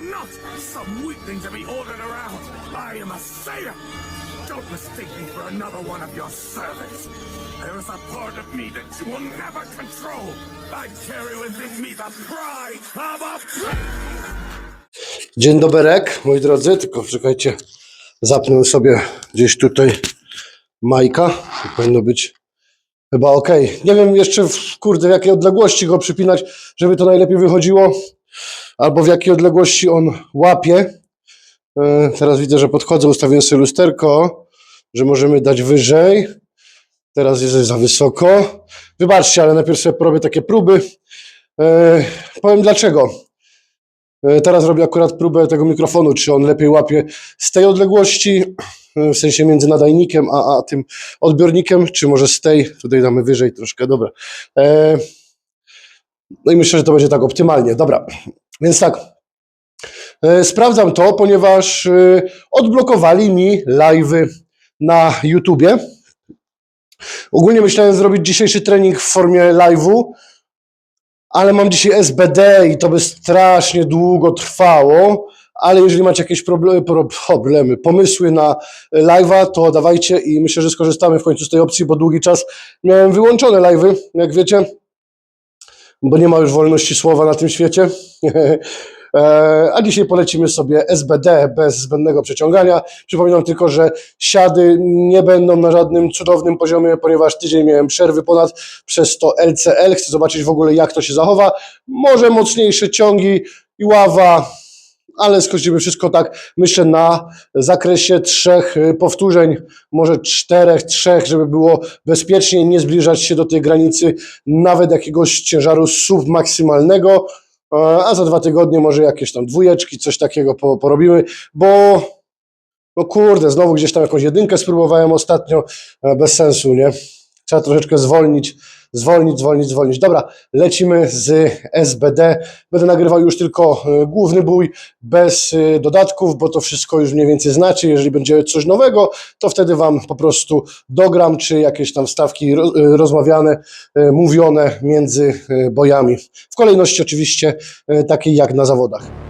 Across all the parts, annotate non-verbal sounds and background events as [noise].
am not some weakling to be ordered around. I am a sailor. Don't mistake me for another one of your servants. There is a part of me that you will never control. I carry within me the pride of a Dzień doberek, moi drodzy, tylko czekajcie, zapnę sobie gdzieś tutaj Majka, to powinno być chyba ok. Nie wiem jeszcze, w, kurde, w jakiej odległości go przypinać, żeby to najlepiej wychodziło, albo w jakiej odległości on łapie. E, Teraz widzę, że podchodzę, ustawiłem sobie lusterko, że możemy dać wyżej. Teraz jest za wysoko. Wybaczcie, ale najpierw sobie porobię takie próby. E, Powiem dlaczego. E, Teraz robię akurat próbę tego mikrofonu, czy on lepiej łapie z tej odległości, w sensie między nadajnikiem a, a tym odbiornikiem, czy może z tej, tutaj damy wyżej troszkę, dobra. No i myślę, że to będzie tak optymalnie, dobra. Więc tak, e, sprawdzam to, ponieważ e, odblokowali mi live'y na YouTubie. Ogólnie myślałem zrobić dzisiejszy trening w formie live'u, ale mam dzisiaj SBD i to by strasznie długo trwało. Ale jeżeli macie jakieś problemy, problemy pomysły na live'a, to dawajcie i myślę, że skorzystamy w końcu z tej opcji, bo długi czas miałem wyłączone live'y, jak wiecie, bo nie ma już wolności słowa na tym świecie. [laughs] E, A dzisiaj polecimy sobie SBD bez zbędnego przeciągania. Przypominam tylko, że siady nie będą na żadnym cudownym poziomie, ponieważ tydzień miałem przerwy ponad, przez to LCL. Chcę zobaczyć w ogóle, jak to się zachowa. Może mocniejsze ciągi i ława, ale skończymy wszystko tak, myślę, na zakresie trzech y, powtórzeń, może czterech, trzech, żeby było bezpiecznie, nie zbliżać się do tej granicy nawet jakiegoś ciężaru submaksymalnego, E, a za dwa tygodnie może jakieś tam dwójeczki, coś takiego po- porobimy, bo no kurde, znowu gdzieś tam jakąś jedynkę spróbowałem ostatnio, e, bez sensu, nie? Trzeba troszeczkę zwolnić, zwolnić, zwolnić, zwolnić. Dobra, lecimy z SBD. Będę nagrywał już tylko e, główny bój, bez e, dodatków, bo to wszystko już mniej więcej znacie. Jeżeli będzie coś nowego, to wtedy Wam po prostu dogram, czy jakieś tam stawki ro- e, rozmawiane, mówione między bojami. W kolejności oczywiście takiej jak na zawodach.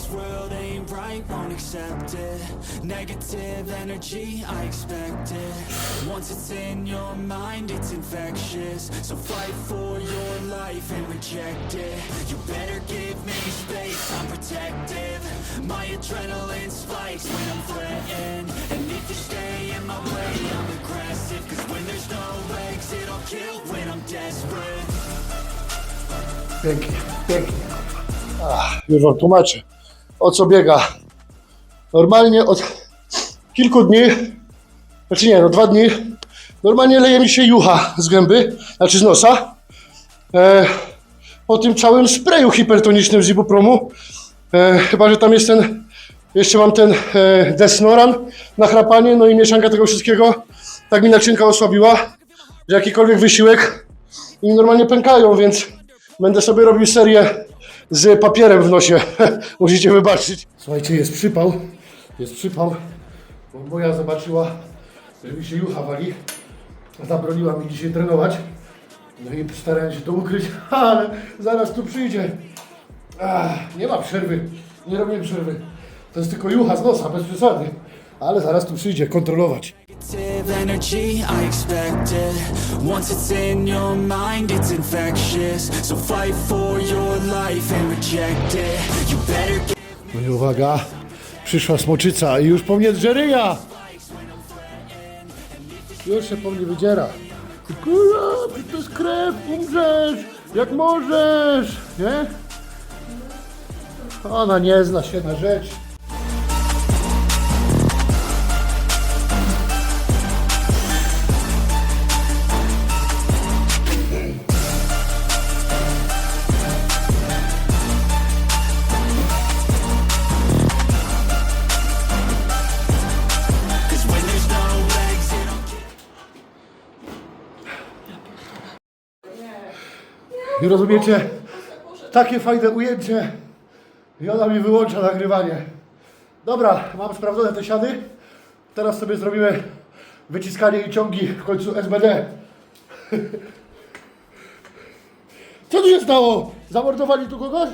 This world ain't right, won't accept it. Negative energy, I expect it. Once it's in your mind, it's infectious. So fight for your life and reject it. You better give me space, I'm protective. My adrenaline spikes when I'm threatened. And if you stay in my way, I'm aggressive. Cause when there's no exit, I'll kill when I'm desperate. Pięknie, pięknie. Ach, już wam tłumaczę, o co biega. Normalnie od kilku dni, znaczy nie, no dwa dni, normalnie leje mi się jucha z gęby, znaczy z nosa. E, po tym całym sprayu hipertonicznym z ibupromu. E, chyba, że tam jest ten, jeszcze mam ten e, Desnoran na chrapanie, no i mieszanka tego wszystkiego tak mi naczynka osłabiła, że jakikolwiek wysiłek i normalnie pękają, więc będę sobie robił serię z papierem w nosie. [laughs] Musicie wybaczyć. Słuchajcie, jest przypał. Jest przypał. Bo moja zobaczyła, że mi się jucha wali. Zabroniła mi dzisiaj trenować. No i starałem się to ukryć, [laughs] ale zaraz tu przyjdzie. Ach, nie ma przerwy. Nie robię przerwy. To jest tylko jucha z nosa, bez przesady. Ale zaraz tu przyjdzie kontrolować. Energy, I expect it. Once it's in your mind, it's infectious. So fight for your life and reject it. You better get No i uwaga, przyszła smoczyca i już po mnie drze ryja. Już się po mnie wydziera. Kurwa, to jest krew, umrzesz, jak możesz, nie? Ona nie zna się na rzecz. I rozumiecie, takie fajne ujęcie i ona mi wyłącza nagrywanie. Dobra, mam sprawdzone te siady. Teraz sobie zrobimy wyciskanie i ciągi w końcu SBD. [laughs] Co tu się stało? Zamordowali tu kogoś?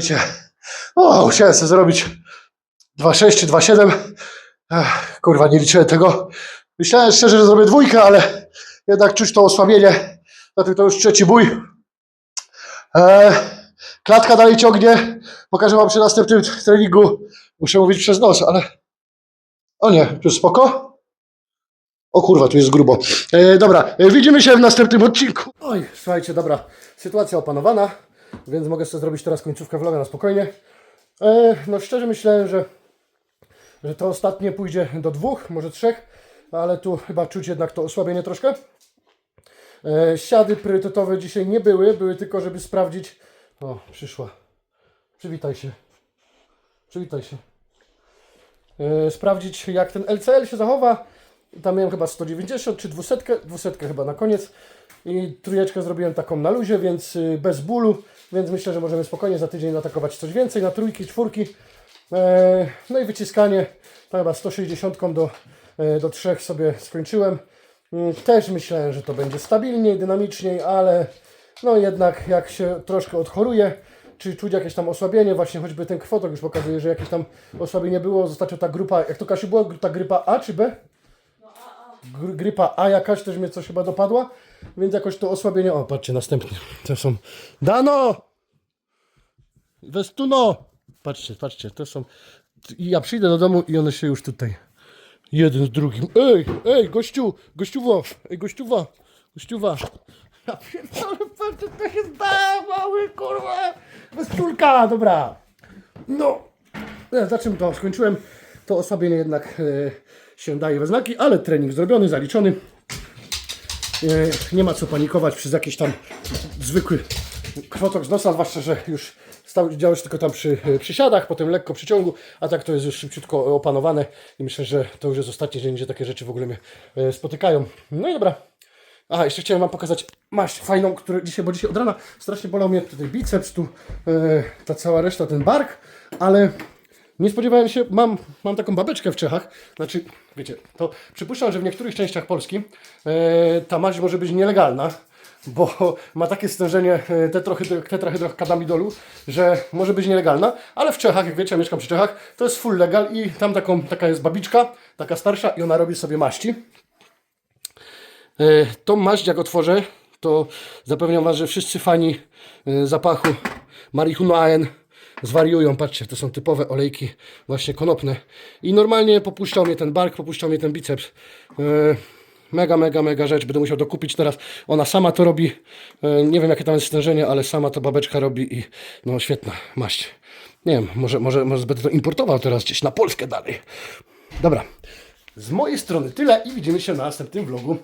Słuchajcie, o, musiałem sobie zrobić 2,6 czy 2,7. Ech, Kurwa, nie liczyłem tego. Myślałem szczerze, że zrobię dwójkę, ale jednak czuć to osłabienie. Zatem to już trzeci bój. E, klatka dalej ciągnie. Pokażę Wam przy następnym treningu. Muszę mówić przez nos, ale... O nie, tu spoko. O kurwa, tu jest grubo. E, dobra, widzimy się w następnym odcinku. Oj, słuchajcie, dobra. Sytuacja opanowana, więc mogę sobie zrobić teraz końcówkę vloga na spokojnie. E, no szczerze myślałem, że, że to ostatnie pójdzie do dwóch, może trzech, ale tu chyba czuć jednak to osłabienie troszkę. E, siady priorytetowe dzisiaj nie były, były tylko, żeby sprawdzić. O, przyszła. Przywitaj się. Przywitaj się. E, sprawdzić, jak ten LCL się zachowa. Tam miałem chyba 190 czy 200, 200 chyba na koniec. I trójeczkę zrobiłem taką na luzie, więc y, bez bólu, więc myślę, że możemy spokojnie za tydzień atakować coś więcej na trójki, czwórki. E, no i wyciskanie, tam chyba 160 do, e, do 3 sobie skończyłem. Mm, Też myślałem, że to będzie stabilniej, dynamiczniej, ale no jednak jak się troszkę odchoruje, czy czuć jakieś tam osłabienie, właśnie choćby ten krwotok już pokazuje, że jakieś tam osłabienie było, ostatnio ta grupa, jak to Kasiu było, ta grypa A czy B? Gry- grypa A jakaś też mnie coś chyba dopadła, więc jakoś to osłabienie. O, patrzcie, następnie. [laughs] To są. Dano! Westuno! Patrzcie, patrzcie, to są. I ja przyjdę do domu i one się już tutaj. Jeden z drugim. Ej, ej, gościu, gościuwo, ej, gościuwa, gościuwa. Ja pierdolę, patrzcie, to się da, mały, kurwa. Westulka, dobra. No, ja, za czym to skończyłem? To osłabienie jednak e, się daje we znaki, ale trening zrobiony, zaliczony. E, nie ma co panikować przez jakiś tam zwykły krwotok z nosa, zwłaszcza, że już stał, tylko tam przy e, przysiadach, potem lekko przy ciągu, a tak to jest już szybciutko opanowane i myślę, że to już jest ostatni dzień, gdzie takie rzeczy w ogóle mnie e, spotykają. No i dobra. Aha, jeszcze chciałem Wam pokazać maść fajną, którą dzisiaj, bo dzisiaj od rana strasznie bolał mnie tutaj biceps, tu e, ta cała reszta, ten bark, ale nie spodziewałem się, mam, mam taką babeczkę w Czechach, znaczy, wiecie, to przypuszczam, że w niektórych częściach Polski e, ta maść może być nielegalna, bo ma takie stężenie e, tetrahydrokadamidolu, że może być nielegalna, ale w Czechach, jak wiecie, ja mieszkam przy Czechach, to jest full legal i tam taką, taka jest babiczka, taka starsza i ona robi sobie maści. E, Tą maść jak otworzę, to zapewniam Was, że wszyscy fani e, zapachu marihuanaen zwariują. Patrzcie, to są typowe olejki właśnie konopne. I normalnie popuszczał mnie ten bark, popuszczał mnie ten biceps. E, Mega, mega, mega rzecz. Będę musiał dokupić teraz. Ona sama to robi. E, Nie wiem jakie tam jest stężenie, ale sama to babeczka robi i no świetna maść. Nie wiem, może, może, może będę to importował teraz gdzieś na Polskę dalej. Dobra. Z mojej strony tyle i widzimy się na następnym vlogu.